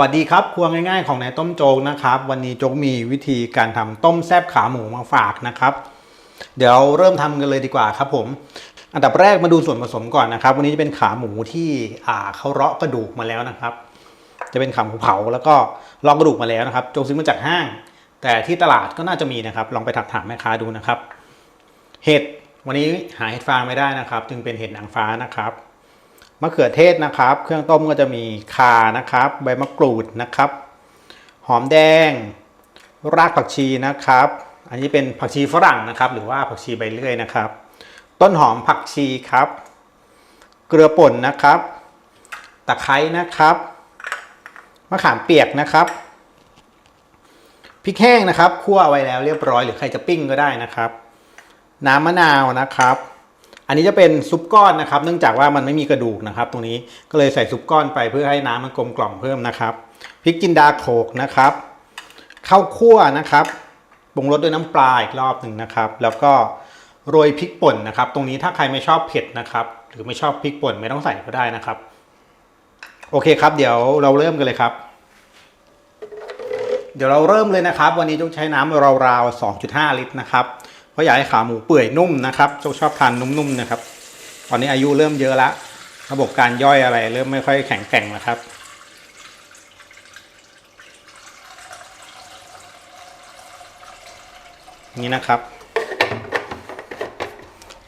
วัสดีครับครัวง่ายๆของนายต้มโจ๊กนะครับ วันนี้โจ๊กมีวิธีการทำต้มแซบขาหมูมาฝากนะครับ เดี๋ยวเริ่มทำกันเลยดีกว่าครับผม อันดับแรกมาดูส่วนผสมก่อนนะครับ วันนี้จะเป็นขาหมูที่อ่าเขาเลาะกระดูกมาแล้วนะครับ จะเป็นขาหมูเผาแล้วก็ลอกกระดูกมาแล้วนะครับโจ๊กซื้อมาจากห้าง แต่ที่ตลาดก็น่าจะมีนะครับ ลองไปถักถามแม่ค้าดูนะครับ เห็ดวันนี้หาเห็ดฟางไม่ได้นะครับ จึงเป็นเห็ดนางฟ้านะครับ มะเขือเทศนะครับ เครื่องต้มก็จะมีข่านะครับ ใบมะกรูดนะครับ หอมแดง รากผักชีนะครับ อันนี้เป็นผักชีฝรั่งนะครับ หรือว่าผักชีใบเลื่อยนะครับ ต้นหอมผักชีครับ เกลือป่นนะครับ ตะไคร้นะครับมะขามเปียกนะครับพริกแห้งนะครับคั่วไว้แล้วเรียบร้อยหรือใครจะปิ้งก็ได้นะครับ น้ำมะนาวนะครับ อันนี้จะเป็นซุปก้อนนะครับ เนื่องจากว่ามันไม่มีกระดูกนะครับ ตรงนี้ก็เลยใส่ซุปก้อนไปเพื่อให้น้ำมันกลมกล่อมเพิ่มนะครับพริกจินดาโขกนะครับข้าวคั่วนะครับปรุงรสด้วยน้ำปลาอีกรอบหนึ่งนะครับ แล้วก็โรยพริกป่นนะครับ ตรงนี้ถ้าใครไม่ชอบเผ็ดนะครับ หรือไม่ชอบพริกป่นไม่ต้องใส่ก็ได้นะครับ โอเคครับ เดี๋ยวเราเริ่มกันเลยครับ เดี๋ยวเราเริ่มเลยนะครับ วันนี้ต้องใช้น้ำราวๆ2.5 ลิตรนะครับ เพราะอยากให้ขาหมูเปื่อยนุ่มนะครับโจชอบทานนุ่มๆนะครับ ตอนนี้อายุเริ่มเยอะแล้วระบบการย่อยอะไร เริ่มไม่ค่อยแข็งแกร่งแล้วครับนี่นะครับ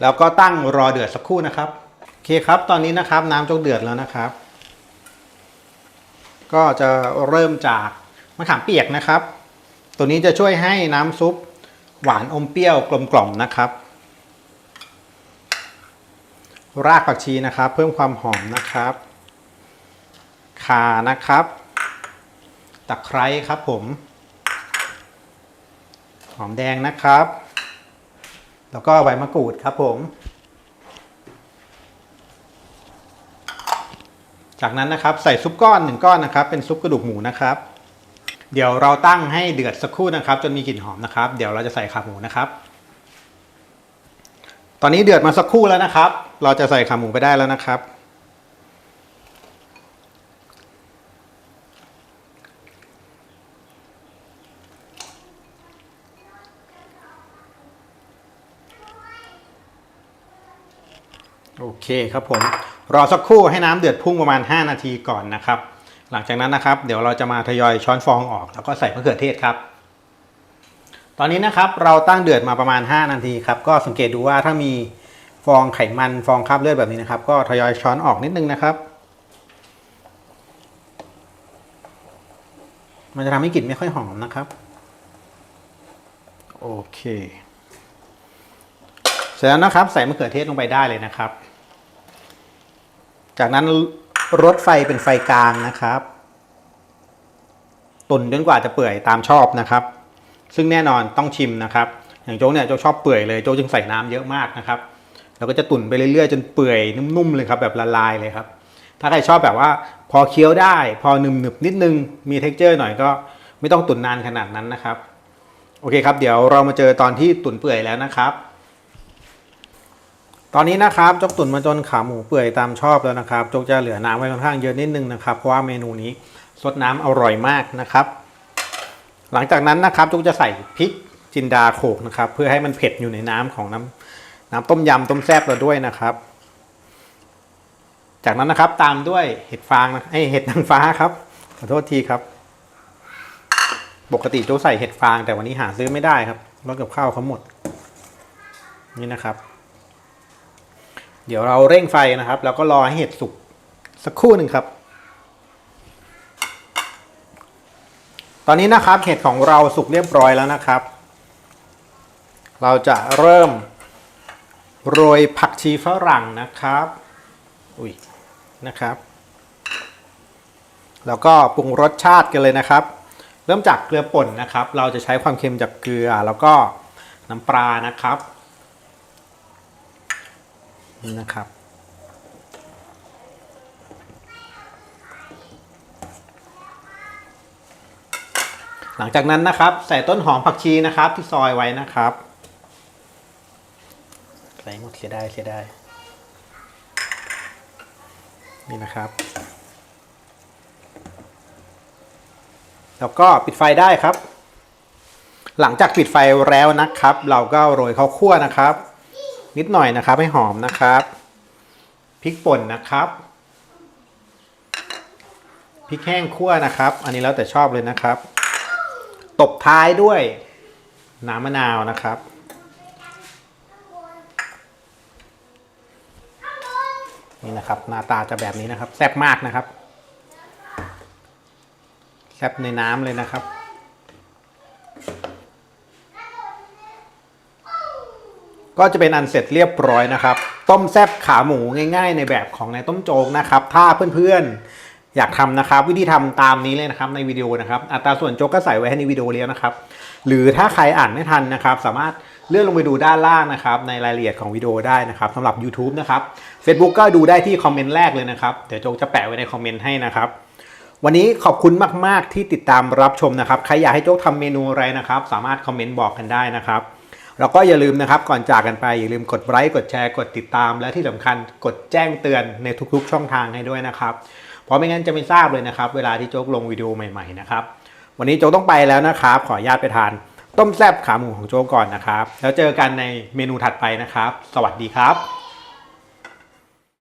แล้วก็ตั้งรอเดือดสักครู่นะครับโอเคครับตอนนี้นะครับน้ำจกเดือดแล้วนะครับ ก็จะเริ่มจากมะขามเปียกนะครับ ตัวนี้จะช่วยให้น้ำซุป หวานอมเปรี้ยวกลมกล่อมนะครับ รากผักชีนะครับ เพิ่มความหอมนะครับข่านะครับ ตะไคร้ครับผม หอมแดงนะครับ แล้วก็ใบมะกรูดครับผม จากนั้นนะครับใส่ซุปก้อนหนึ่งก้อนนะครับ เป็นซุปกระดูกหมูนะครับ เดี๋ยวเราตั้งให้เดือดสักครู่นะครับ จนมีกลิ่นหอมนะครับ เดี๋ยวเราจะใส่ขาหมูนะครับ ตอนนี้เดือดมาสักครู่แล้วนะครับ เราจะใส่ขาหมูไปได้แล้วนะครับ โอเคครับผม รอสักครู่ให้น้ำเดือดพุ่งประมาณ 5 นาทีก่อนนะครับ หลังจากนั้นนะครับ เดี๋ยวเราจะมาทยอยช้อนฟองออก แล้วก็ใส่มะเขือเทศครับ ตอนนี้นะครับเราตั้งเดือดมาประมาณ 5 นาทีครับก็สังเกตดูว่าถ้ามีฟองไขมันฟองคราบเลือดแบบนี้นะครับ ก็ทยอยช้อนออกนิดนึงนะครับ มันจะทำให้กลิ่นไม่ค่อยหอมนะครับ โอเค เสร็จแล้วนะครับ ใส่มะเขือเทศลงไปได้เลยนะครับ จากนั้น รดไฟเป็นไฟกลางนะครับ ตุนจนกว่าจะเปื่อยตามชอบนะครับ ซึ่งแน่นอนต้องชิมนะครับ อย่างโจ๊กเนี่ยโจ๊กชอบเปื่อยเลยโจ๊กจึงใส่น้ำเยอะมากนะครับแล้วก็จะตุนไปเรื่อยๆ จนเปื่อยนุ่มๆเลยครับแบบละลายเลยครับ ถ้าใครชอบแบบว่าพอเคี้ยวได้ พอหนึบๆนิดนึงมี t e x t อร์หน่อยก็ไม่ต้องตุนนานขนาดนั้นนะครับ โอเคครับ เดี๋ยวเรามาเจอตอนที่ตุนเปื่อยแล้วนะครับ ตอนนี้นะครับจกตุนมาจนขาหมูเปื่อยตามชอบแล้วนะครับจกจะเหลือน้ำไว้ค่อนข้างเยอะนิดนึงนะครับเพราะว่าเมนูนี้สดน้ำอร่อยมากนะครับ หลังจากนั้นนะครับจกจะใส่พริกจินดาโขกนะครับ เพื่อให้มันเผ็ดอยู่ในน้ำของน้ำน้ำต้มยำต้มแซ่บเราด้วยนะครับ จากนั้นนะครับตามด้วยเห็ดฟางนะไอเห็ดนางฟ้าครับขอโทษทีครับ ปกติโจกใส่เห็ดฟางแต่วันนี้หาซื้อไม่ได้ครับรถกับข้าวเขาหมด นี่นะครับ เดี๋ยวเราเร่งไฟนะครับ แล้วก็รอให้เห็ดสุกสักครู่หนึ่งครับ ตอนนี้นะครับเห็ดของเราสุกเรียบร้อยแล้วนะครับ เราจะเริ่มโรยผักชีฝรั่งนะครับ อุ้ยนะครับ แล้วก็ปรุงรสชาติกันเลยนะครับ เริ่มจากเกลือป่นนะครับ เราจะใช้ความเค็มจากเกลือแล้วก็น้ำปลานะครับ นี่นะครับ หลังจากนั้นนะครับ ใส่ต้นหอมผักชีนะครับ ที่ซอยไว้นะครับใส่หมดเสียดายเสียดายนี่นะครับ แล้วก็ปิดไฟได้ครับ หลังจากปิดไฟแล้วนะครับ เราก็โรยข้าวคั่วนะครับ นิดหน่อยนะครับ ให้หอมนะครับพริกป่นนะครับพริกแห้งคั่วนะครับ อันนี้แล้วแต่ชอบเลยนะครับ ตบท้ายด้วย น้ำมะนาวนะครับ นี่นะครับหน้าตาจะแบบนี้นะครับแซ่บมากนะครับแซ่บในน้ำเลยนะครับ ก็จะเป็นอันเสร็จเรียบร้อยนะครับ ต้มแซบขาหมูง่ายๆ ในแบบของในต้มโจ๊กนะครับ ถ้าเพื่อนๆอยากทำนะครับ วิธีทำตามนี้เลยนะครับในวิดีโอนะครับ อัตราส่วนโจ๊กก็ใส่ไว้ให้ในวิดีโอแล้วนะครับ หรือถ้าใครอ่านไม่ทันนะครับ สามารถเลื่อนลงไปดูด้านล่างนะครับในรายละเอียดของวิดีโอได้นะครับสำหรับ YouTube นะครับ Facebook ก็ดูได้ที่คอมเมนต์แรกเลยนะครับเดี๋ยวโจ๊กจะแปะไว้ในคอมเมนต์ให้นะครับวันนี้ขอบคุณมาก ๆ ที่ติดตามรับชมนะครับ ใครอยากให้โจ๊กทำเมนูอะไรนะครับ สามารถคอมเมนต์บอกกันได้นะครับ แล้วก็อย่าลืมนะครับก่อนจากกันไปอย่าลืมกดไลค์กดแชร์กดติดตาม และที่สำคัญกดแจ้งเตือนในทุกๆ ช่องทางให้ด้วยนะครับ เพราะไม่งั้นจะไม่ทราบเลยนะครับ เวลาที่โจ๊กลงวิดีโอใหม่ๆนะครับวันนี้โจ๊กต้องไปแล้วนะครับ ขออนุญาตไปทาน ต้มแซ่บขาหมูของโจ๊กก่อนนะครับ แล้วเจอกันในเมนูถัดไปนะครับ สวัสดีครับ